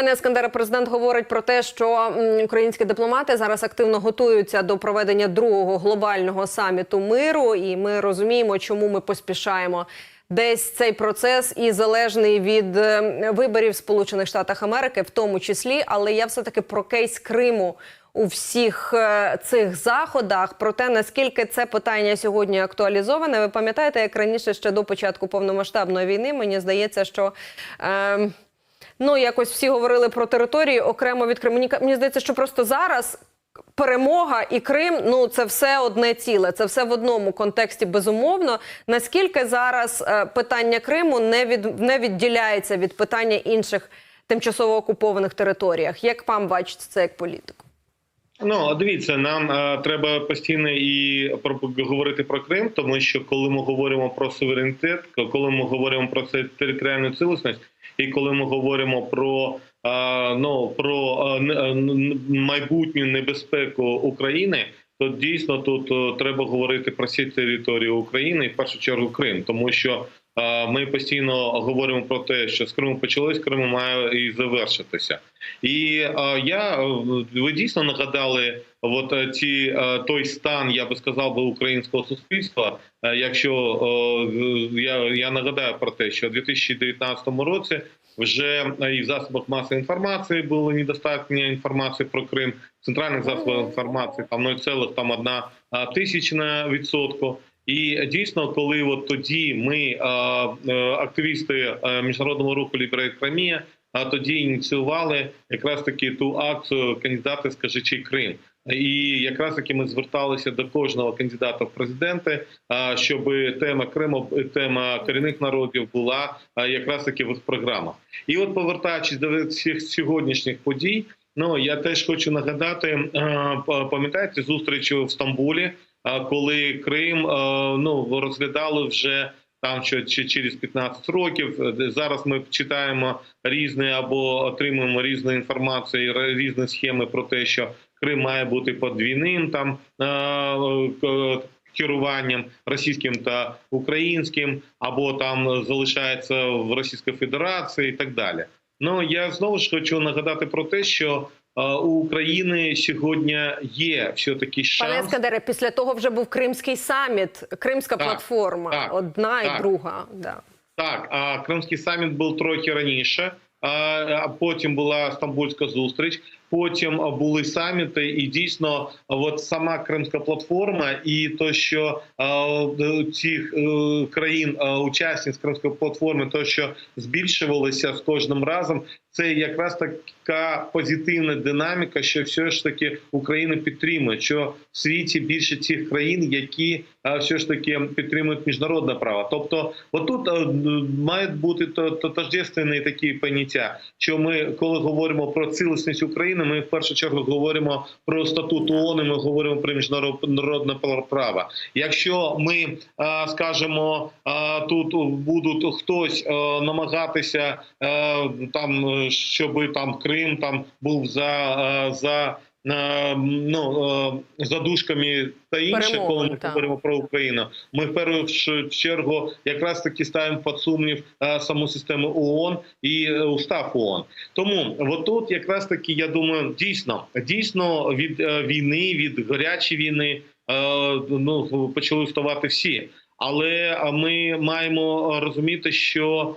Пане Ескандере, президент говорить про те, що українські дипломати зараз активно готуються до проведення другого глобального саміту миру, і ми розуміємо, чому ми поспішаємо. Десь цей процес і залежний від е, виборів Сполучених Штатах Америки, в тому числі, але я все таки про кейс Криму у всіх е, цих заходах. Про те, наскільки це питання сьогодні актуалізоване. Ви пам'ятаєте, як раніше ще до початку повномасштабної війни, мені здається, що. Е, Ну, якось всі говорили про території окремо від Криму. Мені, здається, що просто зараз перемога і Крим ну це все одне ціле, це все в одному контексті, безумовно. Наскільки зараз е, питання Криму не від не відділяється від питання інших тимчасово окупованих територіях? Як вам бачите це як політику? Ну дивіться, нам е, треба постійно і про говорити про Крим, тому що коли ми говоримо про суверенітет, коли ми говоримо про це територіальну цілісність, і коли ми говоримо про е, ну про е, е, майбутню небезпеку України. То дійсно тут треба говорити про всі території України і в першу чергу Крим, тому що ми постійно говоримо про те, що з Криму почалось, Криму має і завершитися. І я ви дійсно нагадали, от ці той стан, я би сказав, би українського суспільства. Якщо я, я нагадаю про те, що у 2019 році вже і в засобах масової інформації було недостатньо інформації про Крим. В центральних засобах інформації там 0,1 тисячна відсотку. І дійсно, коли от тоді ми, е, е, активісти е, міжнародного руху Ліберей Кримія, а тоді ініціювали якраз таки ту акцію кандидати Скажичі Крим. І якраз таки ми зверталися до кожного кандидата в президенти, щоб тема Криму, тема корінних народів була якраз таки в програмах. І от повертаючись до всіх сьогоднішніх подій, ну я теж хочу нагадати, пам'ятаєте зустріч в Стамбулі, коли Крим ну розглядали вже там що через 15 років. Е, Зараз ми читаємо різні або отримуємо різну інформацію, різні схеми про те, що Крим має бути подвійним там е, е, керуванням російським та українським, або там залишається в Російській Федерації і так далі. Ну я знову ж хочу нагадати про те, що е, у України сьогодні є все таки Пане Скандере, після того вже був Кримський саміт, Кримська Так, платформа, так, одна так. і друга. Да. Так, а Кримський саміт був трохи раніше. А потім була стамбульська зустріч. Потім були саміти, і дійсно, от сама Кримська платформа, і то, що е, цих е, країн а, учасниць Кримської платформи, то що збільшувалося з кожним разом, це якраз така позитивна динаміка, що все ж таки Україна підтримує, що в світі більше цих країн, які все ж таки підтримують міжнародне право. Тобто, отут мають бути то, то тождественні такі поняття, що ми, коли говоримо про цілісність України, ми в першу чергу говоримо про статут ООН, і ми говоримо про міжнародне право. Якщо ми скажімо, скажемо, тут будуть хтось намагатися там, е, щоб там Крим там був за, за е, ну, е, задушками та інше, коли ми так. говоримо про Україну. Ми в першу чергу якраз таки ставимо під сумнів е, саму систему ООН і е, устав ООН. Тому отут якраз таки я думаю, дійсно, дійсно від війни, від гарячої війни ну почали вставати всі. Але ми маємо розуміти, що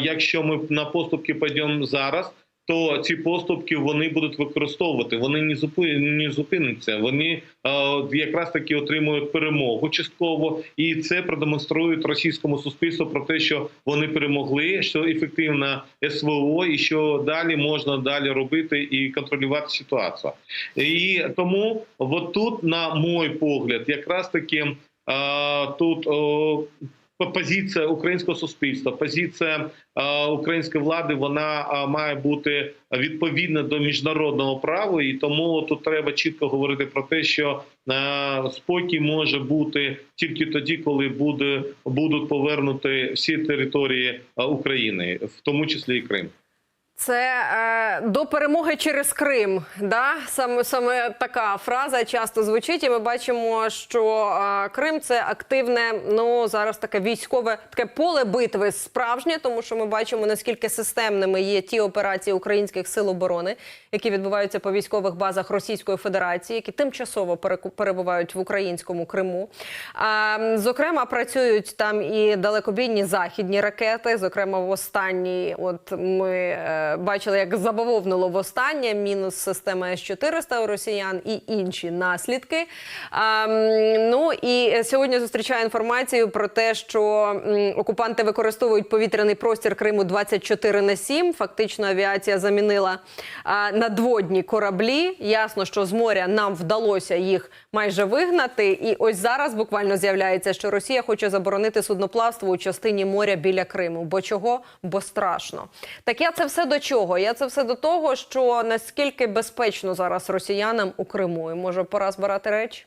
якщо ми на поступки підемо зараз, то ці поступки вони будуть використовувати. Вони не зупи- не зупиняться. Вони е, якраз таки отримують перемогу частково, і це продемонструють російському суспільству про те, що вони перемогли, що ефективна СВО, і що далі можна далі робити і контролювати ситуацію. І тому, от тут, на мой погляд, якраз таки е, тут. о, Позиція українського суспільства, позиція е, української влади, вона е, має бути відповідна до міжнародного права, і тому тут треба чітко говорити про те, що е, спокій може бути тільки тоді, коли буде будуть повернути всі території України, в тому числі і Крим. Це е, до перемоги через Крим. Да? Саме, саме така фраза часто звучить, і ми бачимо, що е, Крим це активне, ну зараз таке військове таке поле битви справжнє, тому що ми бачимо наскільки системними є ті операції українських сил оборони, які відбуваються по військових базах Російської Федерації, які тимчасово перебувають в українському Криму. А, зокрема, працюють там і далекобійні західні ракети. Зокрема, в останній, от ми е, бачили, як забавовнило востаннє мінус системи С-400 у росіян і інші наслідки. Ну і сьогодні зустрічаю інформацію про те, що окупанти використовують повітряний простір Криму 24 на 7. Фактично, авіація замінила надводні кораблі. Ясно, що з моря нам вдалося їх майже вигнати. І ось зараз буквально з'являється, що Росія хоче заборонити судноплавство у частині моря біля Криму. Бо чого? Бо страшно. Так я це все до чого? Я це все до того, що наскільки безпечно зараз росіянам у Криму. І може пора збирати речі?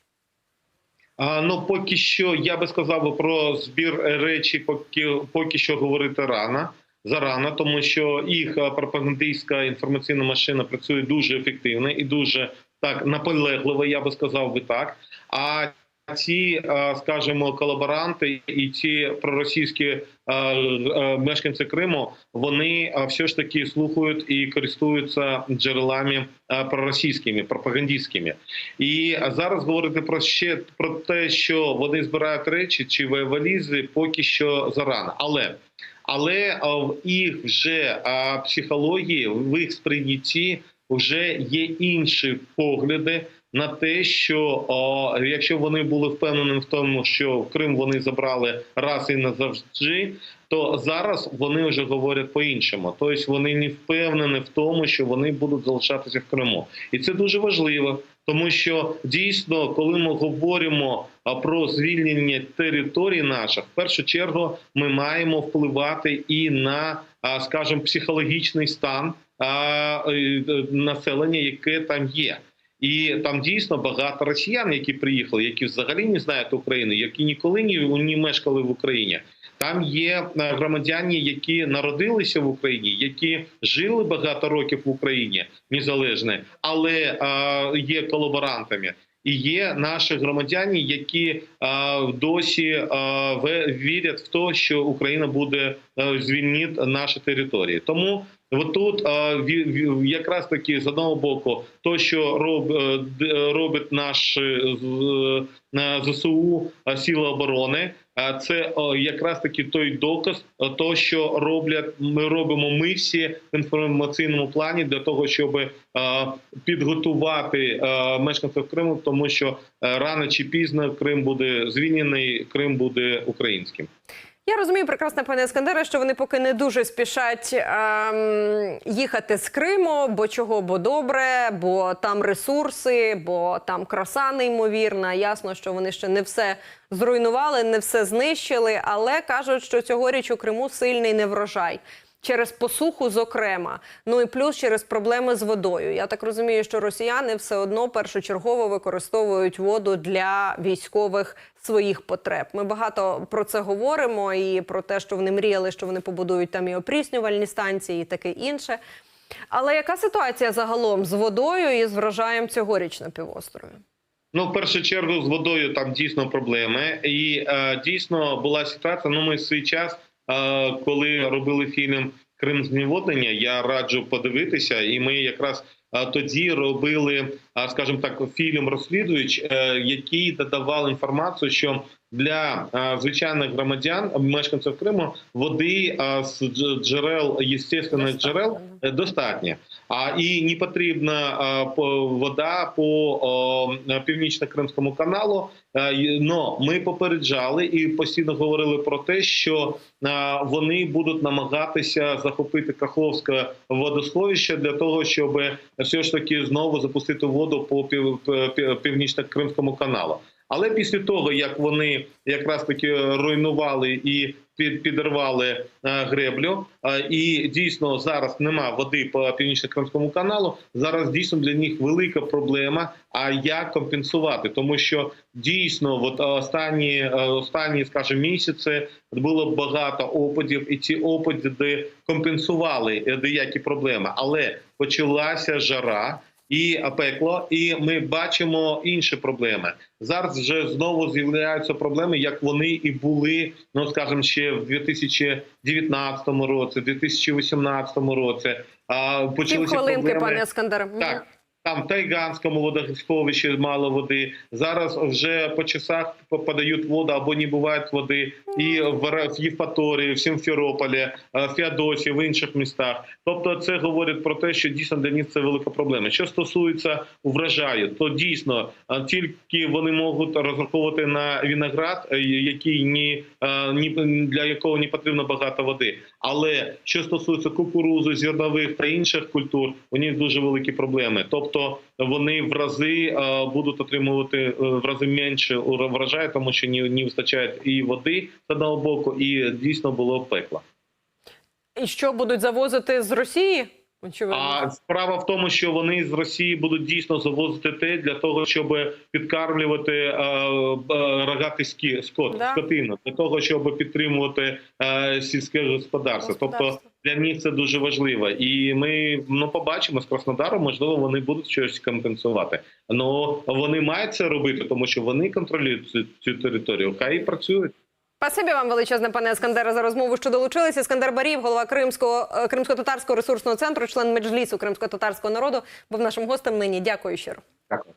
А, ну поки що я би сказав про збір речі, поки поки що говорити рано. Зарано, тому що їх пропагандистська інформаційна машина працює дуже ефективно і дуже так наполегливо, я би сказав би так. А ці, а, скажімо, колаборанти і ці проросійські а, а, мешканці Криму, вони все ж таки слухають і користуються джерелами проросійськими, пропагандистськими. І зараз говорити про ще про те, що вони збирають речі чи валізи, поки що зарано. Але але в їх вже психології, в їх сприйнятті вже є інші погляди на те, що а, якщо вони були впевнені в тому, що Крим вони забрали раз і назавжди, то зараз вони вже говорять по-іншому. Тобто вони не впевнені в тому, що вони будуть залишатися в Криму, і це дуже важливо. Тому що дійсно, коли ми говоримо про звільнення територій наших, в першу чергу ми маємо впливати і на, скажімо, психологічний стан е, населення, яке там є. І там дійсно багато росіян, які приїхали, які взагалі не знають України, які ніколи не, ні мешкали в Україні. Там є е, громадяни, які народилися в Україні, які жили багато років в Україні незалежно, але е, є колаборантами. І є наші громадяни, які е, досі е, вірять в те, що Україна буде е, звільнити наші території. Тому отут якраз таки з одного боку, то що робить наш ЗСУ Сили оборони. Це якраз таки той доказ, то що роблять. Ми робимо ми всі в інформаційному плані для того, щоб підготувати е, мешканців Криму, тому що е, рано чи пізно Крим буде звільнений, Крим буде українським. Я розумію прекрасно, пане Ескандере, що вони поки не дуже спішать ем, їхати з Криму, бо чого, бо добре, бо там ресурси, бо там краса неймовірна. Ясно, що вони ще не все зруйнували, не все знищили, але кажуть, що цьогоріч у Криму сильний неврожай. Через посуху, зокрема, ну і плюс через проблеми з водою. Я так розумію, що росіяни все одно першочергово використовують воду для військових своїх потреб. Ми багато про це говоримо і про те, що вони мріяли, що вони побудують там і опріснювальні станції, і таке інше. Але яка ситуація загалом з водою і з врожаєм цьогоріч на півострові? Ну, в першу чергу з водою там дійсно проблеми, і е, дійсно була ситуація. Ну, ми свій час, коли робили фільм Крим зневоднення, я раджу подивитися, і ми якраз тоді робили, скажімо так, фільм розслідуючий, е, який додавав інформацію, що для е, звичайних громадян, мешканців Криму, води е, з джерел, естественних джерел е, достатньо. А і не потрібна по- вода по північно-кримському каналу. Но ми попереджали і постійно говорили про те, що вони будуть намагатися захопити Каховське водосховище для того, щоб все ж таки знову запустити воду по пів- пів- північно-кримському каналу. Але після того, як вони якраз таки руйнували і під, підірвали е, греблю. Е, і дійсно зараз нема води по північно-кримському каналу. Зараз дійсно для них велика проблема. А як компенсувати? Тому що дійсно, от останні е, останні, скажімо, місяці було багато опадів, і ці опади компенсували деякі проблеми, але почалася жара. І пекло, і ми бачимо інші проблеми. Зараз вже знову з'являються проблеми, як вони і були, ну скажімо, ще в 2019 році, 2018 році. А почалися хвилинки, проблеми. пане Ескандере. Мгм. Так, там в Тайганському водосховищі мало води. Зараз вже по часах подають воду або не буває води і в Євпаторії, в Сімферополі, е, в Феодосії, в інших містах. Тобто, це говорить про те, що дійсно для них це велика проблема. Що стосується врожаю, то дійсно е, тільки вони можуть розраховувати на виноград, е, який ні, ні для якого не потрібно багато води. Але що стосується кукурудзи, зернових та інших культур, у них дуже великі проблеми. Тобто вони в рази будуть отримувати е, в рази менше врожаю, тому що не, вистачає і води з одного боку, і дійсно було пекло. І що будуть завозити з Росії? Очевидно. А справа в тому, що вони з Росії будуть дійсно завозити те для того, щоб підкармлювати е, е, рогатий скі- скот, Да. скотину, для того, щоб підтримувати е, сільське господарство. Тобто для них це дуже важливо. І ми ну побачимо з Краснодаром, можливо, вони будуть щось компенсувати. Ну вони мають це робити, тому що вони контролюють цю, цю територію. Хай і працюють. Спасибі вам величезне, пане Ескандере, за розмову, що долучилися. Ескандер Барів, голова Кримського е, Кримсько-татарського ресурсного центру, член меджлісу кримсько-татарського народу, був нашим гостем нині. Дякую щиро. Дякую.